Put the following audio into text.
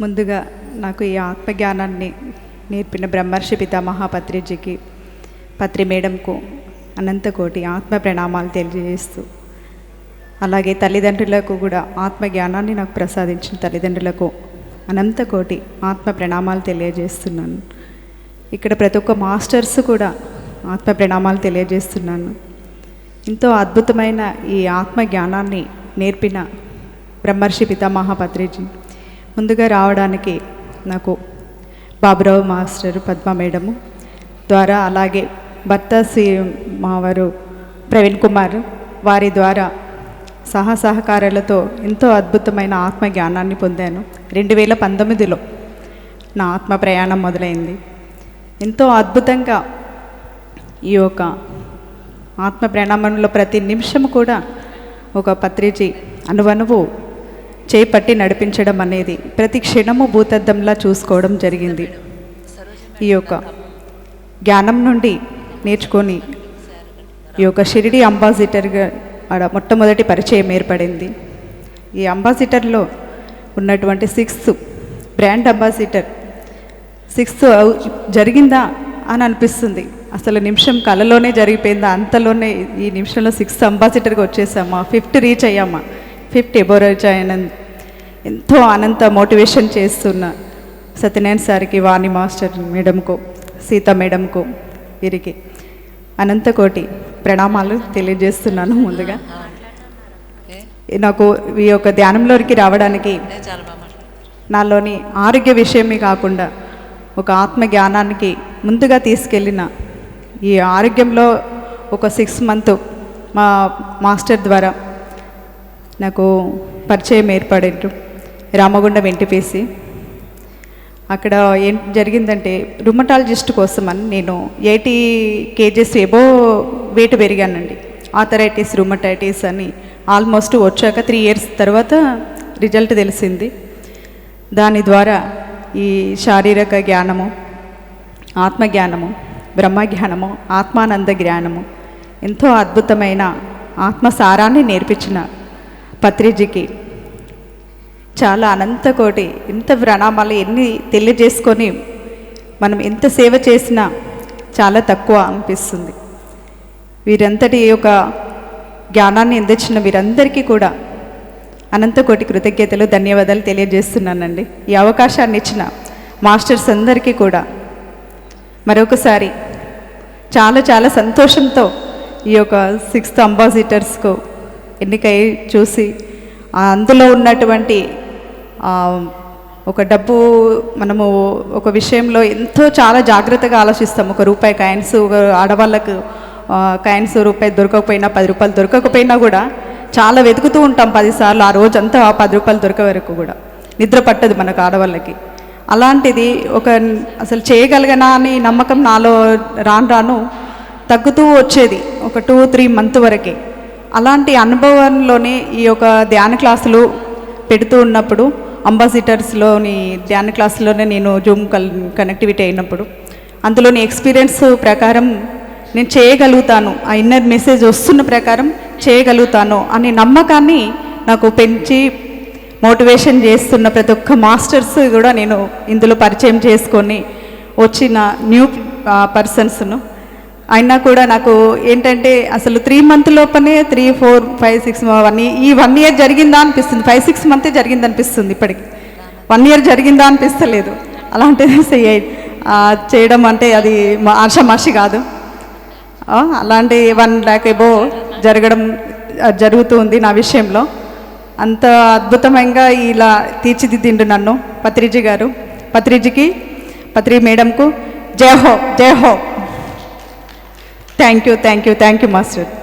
ముందుగా నాకు ఈ ఆత్మజ్ఞానాన్ని నేర్పిన బ్రహ్మర్షి పితామహ పత్రిజీకి పత్రి మేడంకు అనంతకోటి ఆత్మ ప్రణామాలు తెలియజేస్తూ అలాగే తల్లిదండ్రులకు కూడా ఆత్మజ్ఞానాన్ని నాకు ప్రసాదించిన తల్లిదండ్రులకు అనంతకోటి ఆత్మ ప్రణామాలు తెలియజేస్తున్నాను. ఇక్కడ ప్రతి ఒక్క మాస్టర్స్ కూడా ఆత్మ ప్రణామాలు తెలియజేస్తున్నాను. ఎంతో అద్భుతమైన ఈ ఆత్మ జ్ఞానాన్ని నేర్పిన బ్రహ్మర్షి పితామహ పత్రిజీ ముందుగా రావడానికి నాకు బాబురావు మాస్టర్ పద్మ మేడము ద్వారా అలాగే భర్త శ్రీ మావారు ప్రవీణ్ కుమార్ వారి ద్వారా సహా సహకారాలతో ఎంతో అద్భుతమైన ఆత్మ జ్ఞానాన్ని పొందాను. రెండు వేల పంతొమ్మిదిలో నా ఆత్మ ప్రయాణం మొదలైంది. ఎంతో అద్భుతంగా ఈ యొక్క ఆత్మ ప్రణామంలో ప్రతి నిమిషం కూడా ఒక పత్రిజీ అనువనువు చేపట్టి నడిపించడం అనేది ప్రతి క్షణము భూతద్దంలా చూసుకోవడం జరిగింది. ఈ యొక్క జ్ఞానం నుండి నేర్చుకొని ఈ యొక్క షిరిడి అంబాసిడర్గా ఆడ మొట్టమొదటి పరిచయం ఏర్పడింది. ఈ అంబాసిడర్లో ఉన్నటువంటి సిక్స్త్ బ్రాండ్ అంబాసిడర్. సిక్స్త్ జరిగిందా అని అనిపిస్తుంది. అసలు నిమిషం కలలోనే జరిగిపోయిందా? అంతలోనే ఈ నిమిషంలో సిక్స్త్ అంబాసిడర్గా వచ్చేసామా? ఫిఫ్త్ రీచ్ అయ్యామా? ఫిఫ్త్ ఎబో రీచ్ అయిన ఎంతో అనంత మోటివేషన్ చేస్తున్న సత్యనారాయణ సార్కి వాణి మాస్టర్ మేడంకు సీత మేడంకు వీరికి అనంతకోటి ప్రణామాలు తెలియజేస్తున్నాను ముందుగా. నాకు ఈ యొక్క ధ్యానంలోకి రావడానికి నాలోని ఆరోగ్య విషయమే కాకుండా ఒక ఆత్మ జ్ఞానానికి ముందుగా తీసుకెళ్ళిన ఈ ఆరోగ్యంలో ఒక సిక్స్ మంత్ మా మాస్టర్ ద్వారా నాకు పరిచయం ఏర్పడేట్టు రామగుండం ఎన్టీపీసీ. అక్కడ ఏం జరిగిందంటే రుమటాలజిస్ట్ కోసం అని నేను ఎయిటీ కేజెస్ ఎబో వెయిట్ పెరిగానండి. ఆథరైటిస్ రుమటైటిస్ అని ఆల్మోస్ట్ వచ్చాక త్రీ ఇయర్స్ తర్వాత రిజల్ట్ తెలిసింది. దాని ద్వారా ఈ శారీరక జ్ఞానము ఆత్మజ్ఞానము బ్రహ్మజ్ఞానము ఆత్మానంద జ్ఞానము ఎంతో అద్భుతమైన ఆత్మసారాన్ని నేర్పించిన పత్రిజీకి చాలా అనంతకోటి ఎంత ప్రణామాలు ఎన్ని తెలియజేసుకొని మనం ఎంత సేవ చేసినా చాలా తక్కువ అనిపిస్తుంది. వీరంతటి యొక్క జ్ఞానాన్ని అందించిన వీరందరికీ కూడా అనంతకోటి కృతజ్ఞతలు ధన్యవాదాలు తెలియజేస్తున్నానండి. ఈ అవకాశాన్ని ఇచ్చిన మాస్టర్స్ అందరికీ కూడా మరొకసారి చాలా చాలా సంతోషంతో ఈ యొక్క సిక్స్త్ అంబాసిడర్స్కు ఎన్నికై చూసి అందులో ఉన్నటువంటి ఒక డబ్బు మనము ఒక విషయంలో ఎంతో చాలా జాగ్రత్తగా ఆలోచిస్తాం ఒక రూపాయి కాయిన్స్ ఆడవాళ్ళకు కాయిన్స్ రూపాయి దొరకకపోయినా పది రూపాయలు దొరకకపోయినా కూడా చాలా వెతుకుతూ ఉంటాం పదిసార్లు ఆ రోజంతా ఆ పది రూపాయలు దొరకే వరకు కూడా. నిద్ర పట్టదు మనకు ఆడవాళ్ళకి. అలాంటిది ఒక అసలు చేయగలగనా అని నమ్మకం నాలో రాను రాను తగ్గుతూ వచ్చేది ఒక టూ త్రీ మంత్ వరకే. అలాంటి అనుభవంలోనే ఈ యొక్క ధ్యాన క్లాసులు పెడుతూ ఉన్నప్పుడు అంబాసిడర్స్లోని ధ్యాన క్లాసులోనే నేను జూమ్ కల్ కనెక్టివిటీ అయినప్పుడు. అందులోని ఎక్స్పీరియన్స్ ప్రకారం నేను చేయగలుగుతాను ఆ ఇన్నర్ మెసేజ్ వస్తున్న ప్రకారం చేయగలుగుతాను అనే నమ్మకాన్ని నాకు పెంచి మోటివేషన్ చేస్తున్న ప్రతి ఒక్క మాస్టర్స్ కూడా నేను ఇందులో పరిచయం చేసుకొని వచ్చిన న్యూ పర్సన్స్ను. అయినా కూడా నాకు ఏంటంటే అసలు three month లోపనే three four five six one ఈ వన్ ఇయర్ జరిగిందా అనిపిస్తుంది. ఫైవ్ సిక్స్ మంతే జరిగింది అనిపిస్తుంది ఇప్పటికి. వన్ ఇయర్ జరిగిందా అనిపిస్తలేదు. అలాంటిది చెయ్య- చేయడం అంటే అది ఆషామాషి కాదు. అలాంటి వన్ ల్యాక్ ఎబో జరగడం జరుగుతూ ఉంది నా విషయంలో. అంత అద్భుతంగా ఇలా తీర్చిదిద్దిండు నన్ను పత్రిజీ గారు. పత్రిజీకి పత్రి మేడంకు జై హో జై హో. thank you thank you thank you master